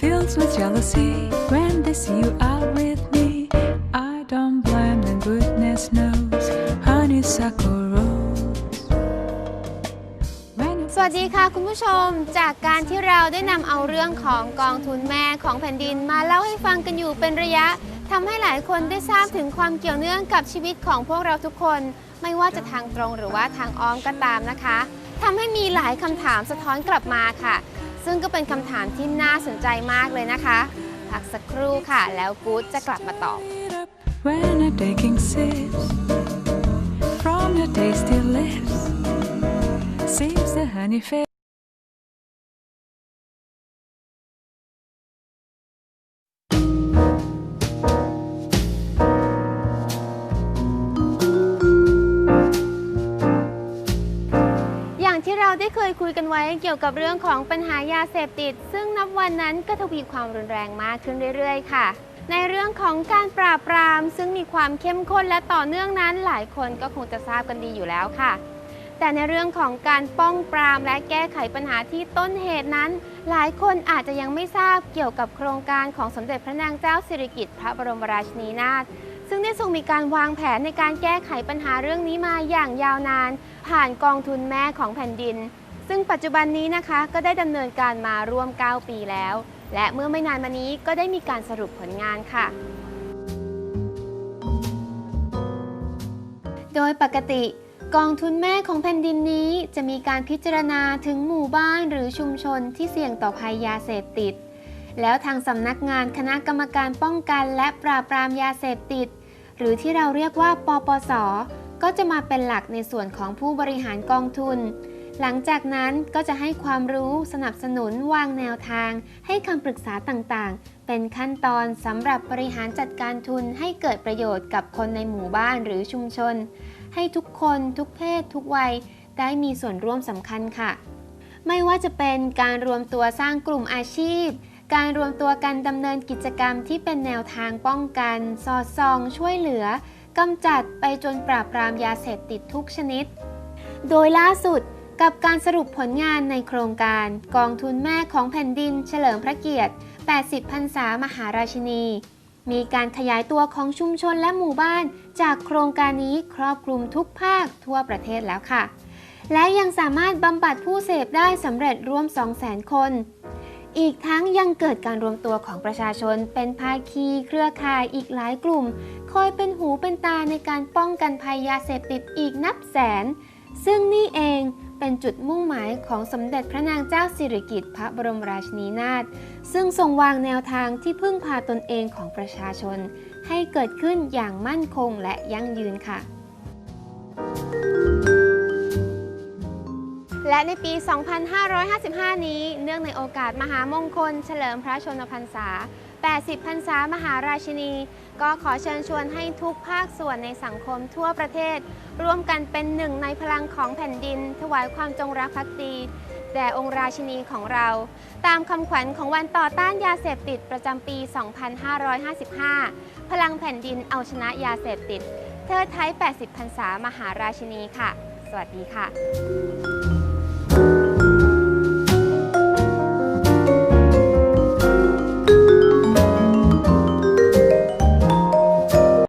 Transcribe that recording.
filled with jealousy when they see you out with me. I don't blame them, goodness knows. Honeysuckle rose. When you สวัสดีค่ะคุณผู้ชม จากการที่เราได้นำเอาเรื่องของกองทุนแม่ของแผ่นดินมาเล่าให้ฟังกันอยู่เป็นระยะทำให้หลายคนได้ทราบถึงความเกี่ยวเนื่องกับชีวิตของพวกเราทุกคน ไม่ว่าจะทางตรงหรือว่าทางอ้อมก็ตามนะคะทำให้มีหลายคำถามสะท้อนกลับมาค่ะ ซึ่งก็เป็นคำถามที่น่าสนใจมากเลยนะคะ พักสักครู่ค่ะ แล้วกู๊ดจะกลับมาตอบ it up when a taking sips from your tasty lips. Seems the honey fit. เคยคุยกันไว้เกี่ยวกับเรื่องของปัญหายาเสพติด ซึ่งนับวันนั้นก็ทวีความรุนแรงมากขึ้นเรื่อย ๆ ค่ะ ในเรื่องของการปราบปราม ซึ่งมีความเข้มข้นและต่อเนื่องนั้น หลายคนก็คงจะทราบกันดีอยู่แล้วค่ะ แต่ในเรื่องของการป้องปรามและแก้ไขปัญหาที่ต้นเหตุนั้น หลายคนอาจจะยังไม่ทราบเกี่ยวกับโครงการของสมเด็จพระนางเจ้าสิริกิติ์พระบรมราชินีนาถซึ่งได้ทรงมีการวางแผนในการแก้ไขปัญหาเรื่องนี้มาอย่างยาวนาน ผ่านกองทุนแม่ของแผ่นดิน ซึ่งปัจจุบันนี้นะคะก็ได้ดำเนินการมาร่วม 9 ปีแล้ว และเมื่อไม่นานมานี้ก็ได้มีการสรุปผลงานค่ะ โดยปกติกองทุนแม่ของแผ่นดินนี้จะมีการพิจารณาถึงหมู่บ้านหรือชุมชนที่เสี่ยงต่อภัยยาเสพติด แล้วทางสำนักงานคณะกรรมการป้องกันและปราบปรามยาเสพติด หรือที่เราเรียกว่า ปปส ก็จะมาเป็นหลักในส่วนของผู้บริหารกองทุน หลังจากนั้นก็จะให้ความรู้สนับสนุนวางแนวทาง ให้คำปรึกษาต่างๆ เป็นขั้นตอนสำหรับบริหารจัดการทุนให้เกิดประโยชน์กับคนในหมู่บ้านหรือชุมชน ให้ทุกคนทุกเพศ ทุกวัย ได้มีส่วนร่วมสำคัญค่ะ ไม่ว่าจะเป็นการรวมตัวสร้างกลุ่มอาชีพ การรวมตัวกันดำเนินกิจกรรมที่เป็นแนวทางป้องกัน สอดส่องช่วยเหลือกำจัดไปจนปราบปรามยาเสพติดทุกชนิด โดยล่าสุด กับการสรุปผลงานในโครงการกองทุนแม่ของแผ่นดินเฉลิมพระเกียรติ 80 พรรษามหาราชินี มีการขยายตัวของชุมชนและหมู่บ้าน จากโครงการนี้ครอบคลุมทุกภาคทั่วประเทศแล้วค่ะ และยังสามารถบำบัดผู้เสพได้สำเร็จรวม 200,000 คน อีกทั้งยังเกิดการรวมตัวของประชาชน เป็นภาคีเครือข่ายอีกหลายกลุ่ม คอยเป็นหูเป็นตาในการป้องกันภัยยาเสพติดอีกนับแสน ซึ่งนี่เอง เป็นจุดมุ่งหมายของสมเด็จพระนางเจ้าสิริกิติ์พระบรมราชินีนาถซึ่งทรงวางแนวทางที่พึ่งพาตนเองของประชาชน ให้เกิดขึ้นอย่างมั่นคงและยั่งยืนค่ะ และในปี 2555 นี้ เนื่องในโอกาสมหามงคล เฉลิมพระชนมพรรษา 80พรรษามหาราชินี ก็ขอเชิญชวนให้ทุกภาคส่วนในสังคมทั่วประเทศ ร่วมกันเป็นหนึ่งในพลังของแผ่นดิน ถวายความจงรักภักดีแด่องค์ราชินีของเรา ตามคำขวัญของวันต่อต้านยาเสพติดประจำปี 2555 พลังแผ่นดินเอาชนะยาเสพติด เทิดไทย 80 พรรษามหาราชินีค่ะ สวัสดีค่ะ